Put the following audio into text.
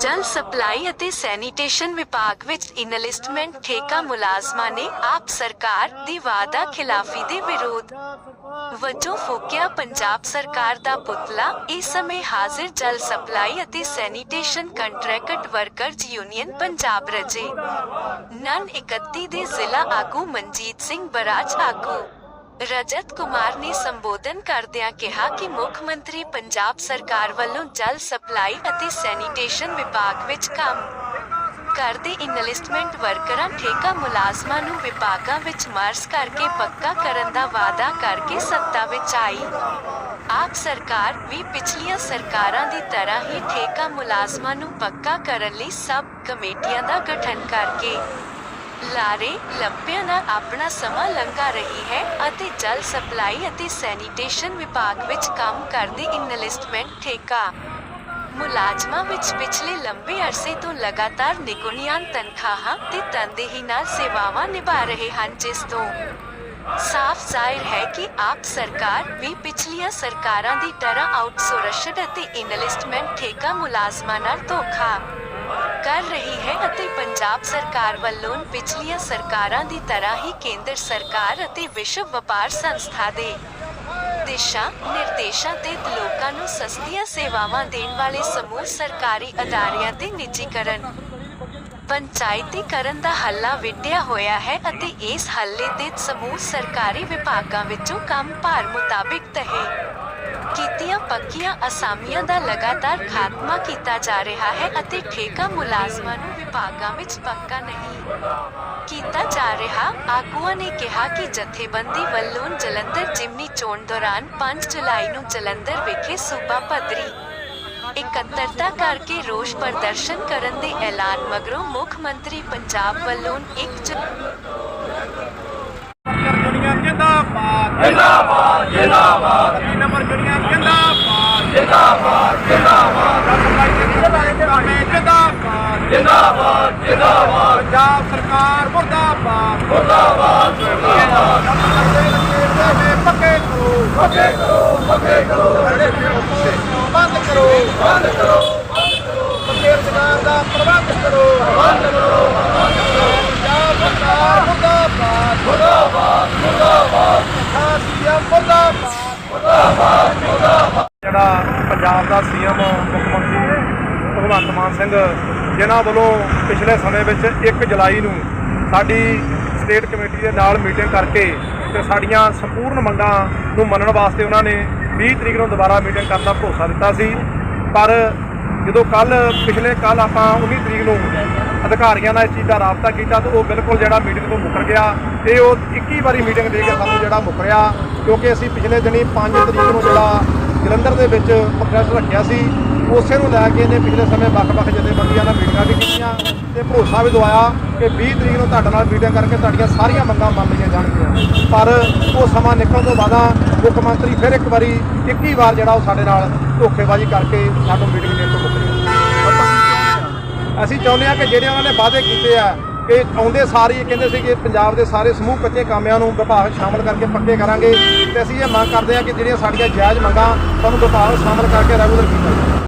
ਜਲ ਸਪਲਾਈ ਅਤੇ ਸੈਨੀਟੇਸ਼ਨ ਵਿਭਾਗ ਵਿੱਚ ਇਨਲਿਸਟਮੈਂਟ ਠੇਕਾ ਮੁਲਾਜ਼ਮਾਂ ਨੇ ਆਪ ਸਰਕਾਰ ਦੀ ਵਾਅਦਾ ਖਿਲਾਫੀ ਦੇ ਵਿਰੋਧ। ਵਜੋਂ ਫੂਕਿਆ ਪੰਜਾਬ ਸਰਕਾਰ ਦਾ ਪੁਤਲਾ, ਇਸ ਸਮੇਂ ਹਾਜ਼ਰ ਜਲ ਸਪਲਾਈ ਅਤੇ sanitation contract workers union Punjab ਰਜੇ। ਨਨ 31 ਦੇ ਜ਼ਿਲ੍ਹਾ ਆਗੂ ਮਨਜੀਤ ਸਿੰਘ ਬਰਾਜ ਆਗੂ। ਰਜਤ ਕੁਮਾਰ ਨੇ ਸੰਬੋਧਨ ਕਰਦਿਆਂ ਕਿਹਾ ਕਿ ਮੁੱਖ ਮੰਤਰੀ ਪੰਜਾਬ ਸਰਕਾਰ ਵੱਲੋਂ ਜਲ ਸਪਲਾਈ ਅਤੇ ਸੈਨੀਟੇਸ਼ਨ ਵਿਭਾਗ ਵਿੱਚ ਕੰਮ ਕਰਦੇ ਇਨਲਿਸਟਮੈਂਟ ਵਰਕਰਾਂ ਠੇਕਾ ਮੁਲਾਜ਼ਮਾਂ ਨੂੰ ਵਿਭਾਗਾਂ ਵਿੱਚ ਮਾਰਸ ਕਰਕੇ ਪੱਕਾ ਕਰਨ ਦਾ ਵਾਅਦਾ ਕਰਕੇ ਸੱਤਾ ਵਿੱਚ ਆਈ। ਆਪ ਸਰਕਾਰ ਵੀ ਪਿਛਲੀਆਂ ਸਰਕਾਰਾਂ ਦੀ ਤਰ੍ਹਾਂ ਹੀ ਠੇਕਾ ਮੁਲਾਜ਼ਮਾਂ ਨੂੰ ਪੱਕਾ ਕਰਨ ਲਈ ਸਬ ਕਮੇਟੀਆਂ ਦਾ ਗਠਨ ਕਰਕੇ ਲਾਰੇ ਲੱਪਿਆਂ ਨਾਲ ਆਪਣਾ ਸਮਾਂ ਲੰਘਾ ਰਹੀ ਹੈ ਅਤੇ ਜਲ ਸਪਲਾਈ ਅਤੇ ਸੈਨੀਟੇਸ਼ਨ ਵਿਭਾਗ ਵਿੱਚ ਕੰਮ ਕਰਦੇ ਇਨਲਿਸਟਮੈਂਟ ਠੇਕਾ। ਮੁਲਾਜ਼ਮਾਂ ਵਿੱਚ ਪਿਛਲੇ ਲੰਬੇ ਅਰਸੇ ਤੋਂ ਲਗਾਤਾਰ ਨਿਗੁਣੀਆਂ ਤਨਖਾਹਾਂ ਤੇ ਤਨਦੇਹੀ ਨਾਲ ਸੇਵਾਵਾਂ ਨਿਭਾ ਰਹੇ ਹਨ, ਜਿਸ ਤੋਂ ਸਾਫ਼ ਜ਼ਾਹਿਰ ਹੈ ਕਿ ਆਪ ਸਰਕਾਰ ਵੀ ਪਿਛਲੀਆਂ ਸਰਕਾਰਾਂ ਦੀ ਤਰ੍ਹਾਂ ਆਊਟਸੋਰਸਡ ਅਤੇ ਇਨਲਿਸਟਮੈਂਟ ਠੇਕਾ ਮੁਲਾਜ਼ਮਾਂ ਨਾਲ ਧੋਖਾ ਕਰ ਰਹੀ ਹੈ ਅਤੇ ਪੰਜਾਬ ਸਰਕਾਰ ਵੱਲੋਂ ਪਿਛਲੀਆਂ ਸਰਕਾਰਾਂ ਦੀ ਤਰ੍ਹਾਂ ਹੀ ਕੇਂਦਰ ਸਰਕਾਰ ਅਤੇ ਵਿਸ਼ਵ ਵਪਾਰ ਸੰਸਥਾ ਦੇ ਦਿਸ਼ਾ ਨਿਰਦੇਸ਼ਾਂ ਤੇ ਲੋਕਾਂ ਨੂੰ ਸਸਤੀਆਂ ਸੇਵਾਵਾਂ ਦੇਣ ਵਾਲੇ ਸਮੂਹ ਸਰਕਾਰੀ ਅਦਾਰਿਆਂ ਦੇ ਨਿੱਜੀਕਰਨ, ਪੰਚਾਇਤੀਕਰਨ ਦਾ ਹੱਲਾ ਵਿੱਢਿਆ ਹੋਇਆ ਹੈ ਅਤੇ ਇਸ ਹੱਲੇ ਦੇ ਸਮੂਹ ਸਰਕਾਰੀ ਵਿਭਾਗਾਂ ਵਿੱਚੋਂ ਕੰਮ ਭਾਰ ਮੁਤਾਬਿਕ ਤਹੇ ਕੀਤੀਆਂ ਪੱਕੀਆਂ ਅਸਾਮੀਆਂ ਦਾ ਲਗਾਤਾਰ ਖਾਤਮਾ ਕੀਤਾ ਜਾ ਰਿਹਾ ਹੈ ਅਤੇ ਠੇਕਾ ਮੁਲਾਜ਼ਮਾਂ ਨੂੰ ਵਿਭਾਗਾਂ ਵਿੱਚ ਪੱਕਾ ਨਹੀਂ ਕੀਤਾ ਜਾ ਰਿਹਾ। ਆਗੂਆਂ ਨੇ ਕਿਹਾ ਕਿ ਜਥੇਬੰਦੀ ਵੱਲੋਂ ਜਲੰਧਰ ਜਿਮਨੀ ਚੋਣ ਦੌਰਾਨ 5 ਜੁਲਾਈ ਨੂੰ ਜਲੰਧਰ ਵਿਖੇ ਸੂਬਾ ਪੱਧਰੀ ਇਕੱਤਰਤਾ ਕਰਕੇ ਰੋਸ ਪ੍ਰਦਰਸ਼ਨ ਕਰਨ ਦੇ ਐਲਾਨ ਮਗਰੋਂ ਮੁੱਖ ਮੰਤਰੀ ਪੰਜਾਬ ਵੱਲੋਂ ਇੱਕ ਜਿੰਦਾਬਾਦ ਜਿੰਦਾਬਾਦ ਜਿੰਦਾਬਾਦ ਤੀ ਨੰਬਰ ਦੁਨੀਆ ਜਿੰਦਾਬਾਦ ਜਿੰਦਾਬਾਦ ਜਿੰਦਾਬਾਦ ਜਿੰਦਾਬਾਦ ਜਿੰਦਾਬਾਦ। ਜਿੰਦਾਬਾਦ ਪੰਜਾਬ ਸਰਕਾਰ ਮੁਰਦਾਬਾਦ। ਮੁਰਦਾਬਾਦ ਪੱਕੇ ਕਰੋ। ਪੱਕੇ ਕਰੋ ਪੱਕੇ ਕਰੋ। ਬੰਦ ਕਰੋ। ਬੰਦ ਕਰੋ। ਪੱਕੇ ਰੁਜ਼ਗਾਰ ਦਾ ਪ੍ਰਬੰਧ ਕਰੋ। ਬੰਦ ਕਰੋ ਪੰਜਾਬ ਸਰਕਾਰ ਮੁਰਦਾਬਾਦ। ਮੁਰਦਾਬਾਦ ਮੁਰਦਾਬਾਦ। ਖਾਸੀਆ ਮੁਰਦਾਬਾਦ। ਜਿਹੜਾ ਪੰਜਾਬ ਦਾ ਸੀਐਮ ਮੁੱਖ ਮੰਤਰੀ ਭਗਵੰਤ ਮਾਨ ਸਿੰਘ ਜਿਨ੍ਹਾਂ ਵੱਲੋਂ ਪਿਛਲੇ ਸਮੇਂ ਵਿੱਚ 1 ਜੁਲਾਈ ਨੂੰ ਸਾਡੀ ਸਟੇਟ ਕਮੇਟੀ ਦੇ ਨਾਲ ਮੀਟਿੰਗ ਕਰਕੇ ਤੇ ਸਾਡੀਆਂ ਸੰਪੂਰਨ ਮੰਗਾਂ ਨੂੰ ਮੰਨਣ ਵਾਸਤੇ ਉਹਨਾਂ ਨੇ 20 ਤਰੀਕ ਨੂੰ ਦੁਬਾਰਾ ਮੀਟਿੰਗ ਕਰਨ ਦਾ ਭਰੋਸਾ ਦਿੱਤਾ ਸੀ। ਪਰ ਜਦੋਂ ਕੱਲ ਪਿਛਲੇ ਕੱਲ ਆਪਾਂ 19 ਤਰੀਕ ਨੂੰ ਅਧਿਕਾਰੀਆਂ ਨਾਲ ਇਸ ਚੀਜ਼ ਦਾ ਰਾਬਤਾ ਕੀਤਾ ਤਾਂ ਉਹ ਬਿਲਕੁਲ ਜਿਹੜਾ ਮੀਟਿੰਗ ਤੋਂ ਮੁੱਕਰ ਗਿਆ। ਤੇ ਉਹ 21 ਵਾਰੀ ਮੀਟਿੰਗ ਦੇ ਕੇ ਸਾਨੂੰ ਜਿਹੜਾ ਮੁੱਕਰਿਆ ਕਿਉਂਕਿ ਅਸੀਂ ਪਿਛਲੇ ਦਿਨੀ 5 ਤਰੀਕ ਨੂੰ ਜਿਹੜਾ ਜਲੰਧਰ ਦੇ ਵਿੱਚ ਪ੍ਰੋਟੈਸਟ ਰੱਖਿਆ ਸੀ। ਉਸੇ ਨੂੰ ਲੈ ਕੇ ਇਹਨੇ ਪਿਛਲੇ ਸਮੇਂ ਵੱਖ-ਵੱਖ ਜਥੇਬੰਦੀਆਂ ਨਾਲ ਮੀਟਿੰਗਾਂ ਵੀ ਕੀਤੀਆਂ ਤੇ ਭਰੋਸਾ ਵੀ ਦਵਾਇਆ ਕਿ 20 ਤਰੀਕ ਨੂੰ ਤੁਹਾਡੇ ਨਾਲ ਮੀਟਿੰਗ ਕਰਕੇ ਤੁਹਾਡੀਆਂ ਸਾਰੀਆਂ ਮੰਗਾਂ ਮੰਨ ਲਈਆਂ ਜਾਣਗੀਆਂ। ਪਰ ਉਹ ਸਮਾਂ ਨਿਕਲਣ ਤੋਂ ਬਾਅਦ ਮੁੱਖ ਮੰਤਰੀ ਫਿਰ ਇੱਕ ਵਾਰੀ 21 ਵਾਰ ਜਿਹੜਾ ਉਹ ਸਾਡੇ ਨਾਲ ਧੋਖੇਬਾਜ਼ੀ ਕਰਕੇ ਸਾਨੂੰ ਮੀਟਿੰਗ ਦੇਣ ਤੋਂ ਮੁੱਕਰਿਆ ਅਸੀਂ ਚਾਹੁੰਦੇ ਹਾਂ ਕਿ ਜਿਹੜੇ ਉਹਨਾਂ ਨੇ ਵਾਅਦੇ ਕੀਤੇ ਆ, ਕਿ ਆਉਂਦੇ ਸਾਰੇ ਹੀ ਕਹਿੰਦੇ ਸੀ ਕਿ ਪੰਜਾਬ ਦੇ ਸਾਰੇ ਸਮੂਹ ਕੱਚੇ ਕਾਮਿਆਂ ਨੂੰ ਵਿਭਾਗ ਸ਼ਾਮਲ ਕਰਕੇ ਪੱਕੇ ਕਰਾਂਗੇ ਤੇ ਅਸੀਂ ਇਹ ਮੰਗ ਕਰਦੇ ਹਾਂ ਕਿ ਜਿਹੜੀਆਂ ਸਾਡੀਆਂ ਜਾਇਜ਼ ਮੰਗਾਂ, ਸਾਨੂੰ ਵਿਭਾਗ ਸ਼ਾਮਲ ਕਰਕੇ ਰੈਗੂਲਰ ਕੀਤਾ ਜਾਵੇ।